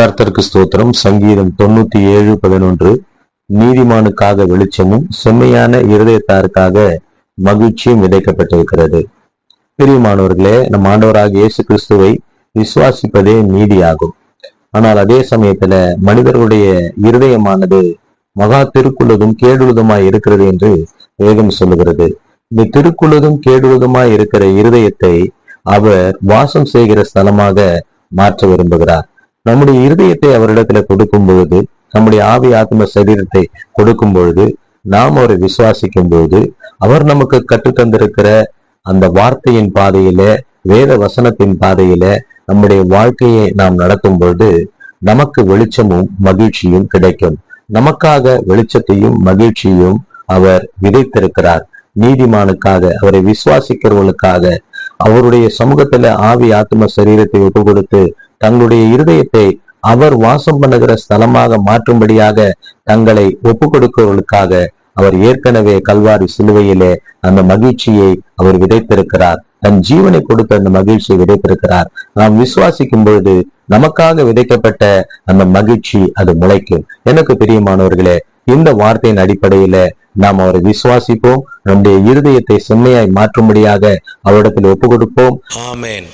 கர்த்தருக்கு ஸ்தோத்திரம். சங்கீதம் தொண்ணூத்தி ஏழு பதினொன்று. நீதிமானுக்காக வெளிச்சமும் செம்மையான இருதயத்தாருக்காக மகிழ்ச்சியும் விதைக்கப்பட்டிருக்கிறது. பிரியமானவர்களே நம் ஆண்டவராக இயேசு கிறிஸ்துவை விசுவாசிப்பதே நீதியாகும். ஆனால் அதே சமயத்துல மனிதர்களுடைய இருதயமானது மகா திருக்குள்ளதும் கேடுள்ளதுமாய் இருக்கிறது என்று வேதம் சொல்லுகிறது. இந்த திருக்குள்ளதும் கேடுள்ளதுமாய் இருக்கிற இருதயத்தை அவர் வாசம் செய்கிற ஸ்தலமாக மாற்ற விரும்புகிறார். நம்முடைய இருதயத்தை அவரிடத்துல கொடுக்கும் பொழுது நம்முடைய ஆவி ஆத்ம சரீரத்தை கொடுக்கும் பொழுது நாம் அவரை விசுவாசிக்கும் பொழுது அவர் நமக்கு கற்றுத் தந்திருக்கிற அந்த வார்த்தையின் பாதையில வேத வசனத்தின் பாதையில நம்முடைய வாழ்க்கையை நாம் நடத்தும் பொழுது நமக்கு வெளிச்சமும் மகிழ்ச்சியும் கிடைக்கும். நமக்காக வெளிச்சத்தையும் மகிழ்ச்சியும் அவர் விதைத்திருக்கிறார். நீதிமானுக்காக அவரை விசுவாசிக்கிறவர்களுக்காக அவருடைய சமூகத்துல ஆவி ஆத்ம சரீரத்தை ஒப்பு கொடுத்து தங்களுடைய இருதயத்தை அவர் வாசம் பண்ணுகிற ஸ்தலமாக மாற்றும்படியாக தங்களை ஒப்பு கொடுக்கிறவர்களுக்காக அவர் ஏற்கனவே கல்வாரி சிலுவையிலே அந்த மகிழ்ச்சியை அவர் விதைத்திருக்கிறார். தன் ஜீவனை கொடுத்த அந்த மகிழ்ச்சியை விதைத்திருக்கிறார். நாம் விசுவாசிக்கும் பொழுது நமக்காக விதைக்கப்பட்ட அந்த மகிழ்ச்சி அது முளைக்கும். எனக்கு பிரியமானவர்களே இந்த வார்த்தையின் அடிப்படையில நாம் அவரை விசுவாசிப்போம். நம்முடைய இருதயத்தை செம்மையாய் மாற்றும்படியாக அவரிடத்தில் ஒப்பு கொடுப்போம் ஆமேன்.